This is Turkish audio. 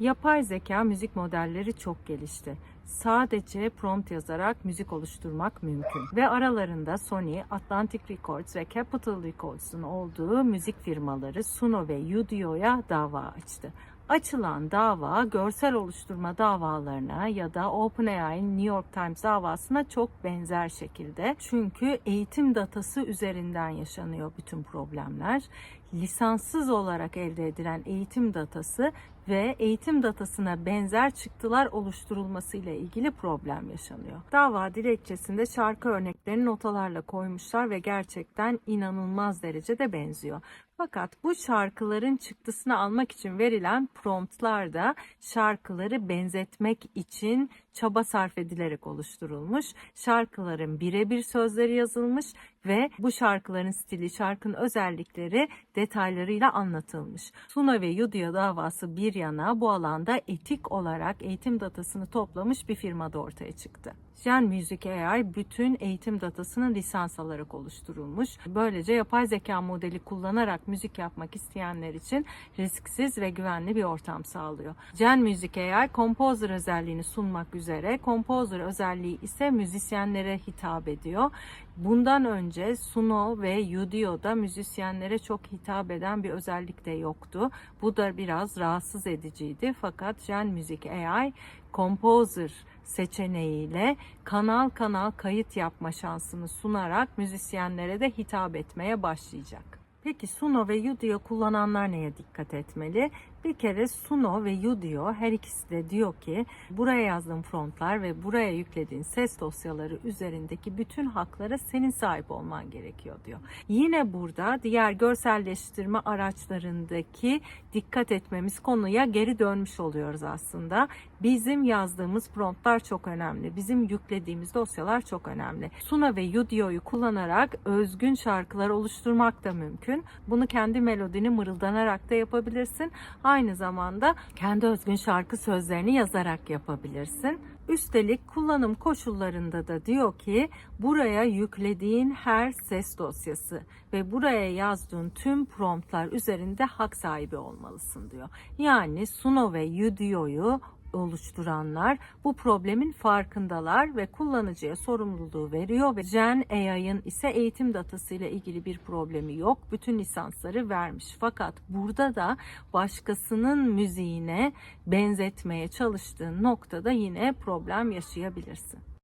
Yapay zeka müzik modelleri çok gelişti. Sadece prompt yazarak müzik oluşturmak mümkün. Ve aralarında Sony, Atlantic Records ve Capitol Records'un olduğu müzik firmaları Suno ve Udio'ya dava açtı. Açılan dava görsel oluşturma davalarına ya da OpenAI'nin New York Times davasına çok benzer şekilde. Çünkü eğitim datası üzerinden yaşanıyor bütün problemler. Lisanssız olarak elde edilen eğitim datası ve eğitim datasına benzer çıktılar oluşturulması ile ilgili problem yaşanıyor. Dava dilekçesinde şarkı örneklerini notalarla koymuşlar ve gerçekten inanılmaz derecede benziyor. Fakat bu şarkıların çıktısını almak için verilen promptlar da şarkıları benzetmek için çaba sarf edilerek oluşturulmuş. Şarkıların birebir sözleri yazılmış ve bu şarkıların stili, şarkının özellikleri detaylarıyla anlatılmış. Suna ve Udio davası bir yana bu alanda etik olarak eğitim datasını toplamış bir firmada ortaya çıktı. Gen Music AI bütün eğitim datasını lisans alarak oluşturulmuş. Böylece yapay zeka modeli kullanarak müzik yapmak isteyenler için risksiz ve güvenli bir ortam sağlıyor. Gen Music AI Composer özelliğini sunmak üzere, Composer özelliği ise müzisyenlere hitap ediyor. Bundan önce Suno ve Udio'da müzisyenlere çok hitap eden bir özellik de yoktu. Bu da biraz rahatsız ediciydi. Fakat Gen Music AI Composer seçeneğiyle kanal kanal kayıt yapma şansını sunarak müzisyenlere de hitap etmeye başlayacak. Peki Suno ve Udio kullananlar neye dikkat etmeli? Bir kere Suno ve Udio her ikisi de diyor ki buraya yazdığın frontlar ve buraya yüklediğin ses dosyaları üzerindeki bütün haklara senin sahip olman gerekiyor diyor. Yine burada diğer görselleştirme araçlarındaki dikkat etmemiz konuya geri dönmüş oluyoruz aslında. Bizim yazdığımız promptlar çok önemli. Bizim yüklediğimiz dosyalar çok önemli. Suna ve Udio'yu kullanarak özgün şarkılar oluşturmak da mümkün. Bunu kendi melodini mırıldanarak da yapabilirsin. Aynı zamanda kendi özgün şarkı sözlerini yazarak yapabilirsin. Üstelik kullanım koşullarında da diyor ki buraya yüklediğin her ses dosyası ve buraya yazdığın tüm promptlar üzerinde hak sahibi olmalısın diyor. Yani Suno ve Udio'yu oluşturanlar bu problemin farkındalar ve kullanıcıya sorumluluğu veriyor ve Gen AI'ın ise eğitim datası ile ilgili bir problemi yok. Bütün lisansları vermiş. Fakat burada da başkasının müziğine benzetmeye çalıştığın noktada yine problem yaşayabilirsin.